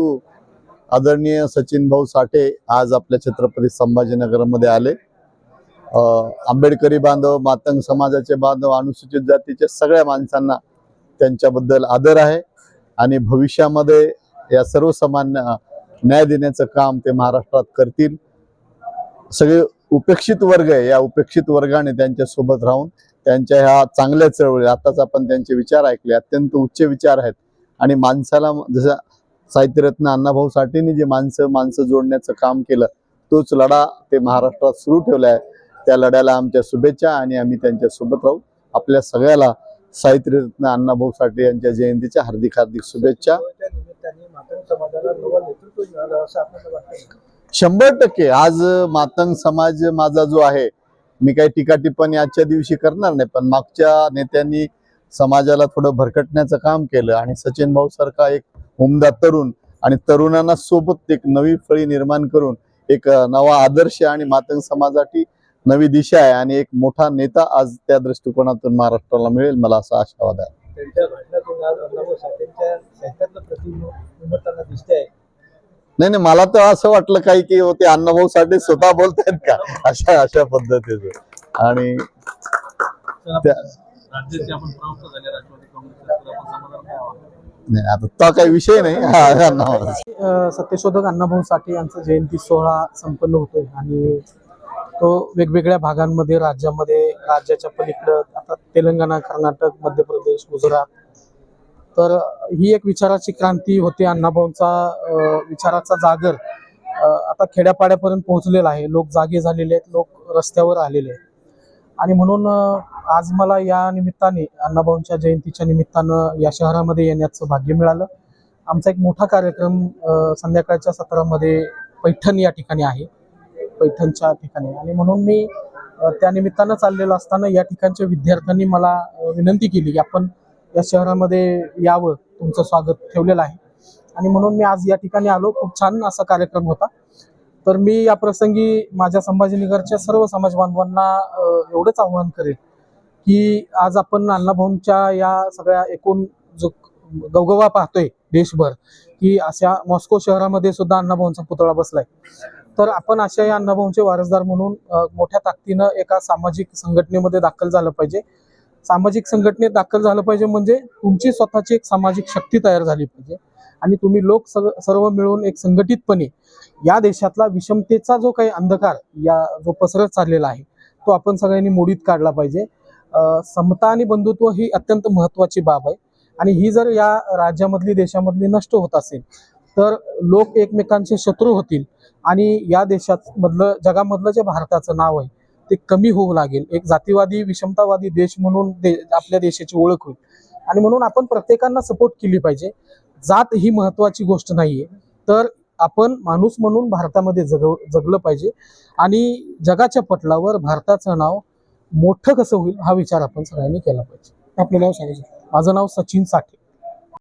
परंतु आदरणीय सचिन भाऊ साठे आज आपल्या छत्रपती संभाजीनगरमध्ये आले. आंबेडकरी बांधव मातंग समाजाचे बांधव अनुसूचित जातीच्या सगळ्या माणसांना त्यांच्याबद्दल आदर आहे. आणि भविष्यामध्ये या सर्वसामान्य न्याय देण्याचं काम ते महाराष्ट्रात करतील. सगळे उपेक्षित वर्ग आहे. या उपेक्षित वर्गाने त्यांच्यासोबत राहून त्यांच्या ह्या चांगल्या चळवळी आताच आपण त्यांचे विचार ऐकले अत्यंत उच्च विचार आहेत. आणि माणसाला जसं साहित्यरत्न अण्णाभाऊ साठेंनी जे माणसं माणसं जोडण्याचं काम केलं तोच लढा ते महाराष्ट्रात सुरू ठेवला आहे त्या लढ्याला आमच्या शुभेच्छा आणि आम्ही त्यांच्यासोबत राहू. आपल्या सगळ्याला साहित्यरत्न अण्णाभाऊ साठे यांच्या जयंतीच्या हार्दिक हार्दिक शुभेच्छा. शंभर टक्के. आज मातंग समाज माझा जो आहे मी काही टीका टिप्पणी आजच्या दिवशी करणार नाही पण मागच्या नेत्यांनी समाजाला थोडं भरकटण्याचं काम केलं आणि सचिन भाऊ सारखा एक उमदा तरुण आणि तरुणांना सोबत एक नवी फळी निर्माण करून एक नवा आदर्श आणि मातंग समाजासाठी नवी दिशा आहे आणि एक मोठा नेता आज त्या दृष्टिकोनातून महाराष्ट्राला मिळेल मला असा आशावाद आहे. नाही नाही मला तर असं वाटलं काही की हो, ते अण्णाभाऊ साठे स्वतः बोलतायत का? अशा अशा पद्धतीचं. आणि त्या- नाही आता तो काही विषय नाही. हा, अ, सत्यशोधक अण्णाभाऊ साठे यांचा जयंती सोहळा संपन्न होतोय आणि तो वेगवेगळ्या भागांमध्ये राज्यामध्ये राज्याच्या पलीकडं आता तेलंगणा कर्नाटक मध्य प्रदेश गुजरात. तर ही एक विचाराची क्रांती होते अण्णाभाऊंचा अ, विचाराचा जागर. अ, आता खेड्यापाड्यापर्यंत पोहोचलेला आहे. लोक जागे झालेले आहेत लोक रस्त्यावर आलेले आहेत. आणि म्हणून आज मला या निमित्ताने अण्णाभाऊंच्या जयंतीच्या निमित्तानं या शहरामध्ये येण्याचं भाग्य मिळालं. आमचा एक मोठा कार्यक्रम संध्याकाळच्या सत्रामध्ये पैठण या ठिकाणी आहे. पैठणच्या ठिकाणी. आणि म्हणून मी त्या निमित्तानं चाललेलं असताना या ठिकाणच्या विद्यार्थ्यांनी मला विनंती केली की आपण या शहरामध्ये यावं. तुमचं स्वागत ठेवलेलं आहे. आणि म्हणून मी आज या ठिकाणी आलो. खूप छान असा कार्यक्रम होता. तर मी या प्रसंगी माझ्या संभाजीनगरच्या सर्व समाज बांधवांना एवढंच आवाहन करेन की आज आपण अण्णाभाऊंच्या या सगळ्या एकूण जो गवगवा पाहतोय देशभर की अशा मॉस्को शहरामध्ये सुद्धा अण्णाभाऊंचा पुतळा बसलाय. तर आपण अशा या अण्णाभाऊंचे वारसदार म्हणून मोठ्या ताकदीनं एका सामाजिक संघटनेमध्ये दाखल झालं पाहिजे. सामाजिक संघटनेत दाखल झालं पाहिजे म्हणजे तुमची स्वतःची एक सामाजिक शक्ती तयार झाली पाहिजे. आणि तुम्ही लोक सग- सर्व मिळून एक संघटितपणे या देशातला विषमतेचा जो काही अंधकार या जो पसरत चाललेला आहे तो आपण सगळ्यांनी मोडीत काढला पाहिजे. समता आणि बंधुत्व ही अत्यंत महत्वाची बाब आहे. आणि ही जर या राज्यामधली देशामधली नष्ट होत असेल तर लोक एकमेकांचे शत्रू होतील आणि या देशात मधलं जगामधलं जे भारताचं नाव आहे ते कमी होऊ लागेल. एक जातीवादी विषमतावादी देश म्हणून दे आपल्या देशाची ओळख होईल. आणि म्हणून आपण प्रत्येकांना सपोर्ट केली पाहिजे. जात ही महत्वाची गोष्ट नाहीये. तर आपण माणूस म्हणून भारतामध्ये जग जगलं पाहिजे. आणि जगाच्या पटलावर भारताचं नाव मोठं कसं होईल हा विचार आपण सगळ्यांनी केला पाहिजे. आपलं नाव सांगायचं माझं नाव सचिन साठे.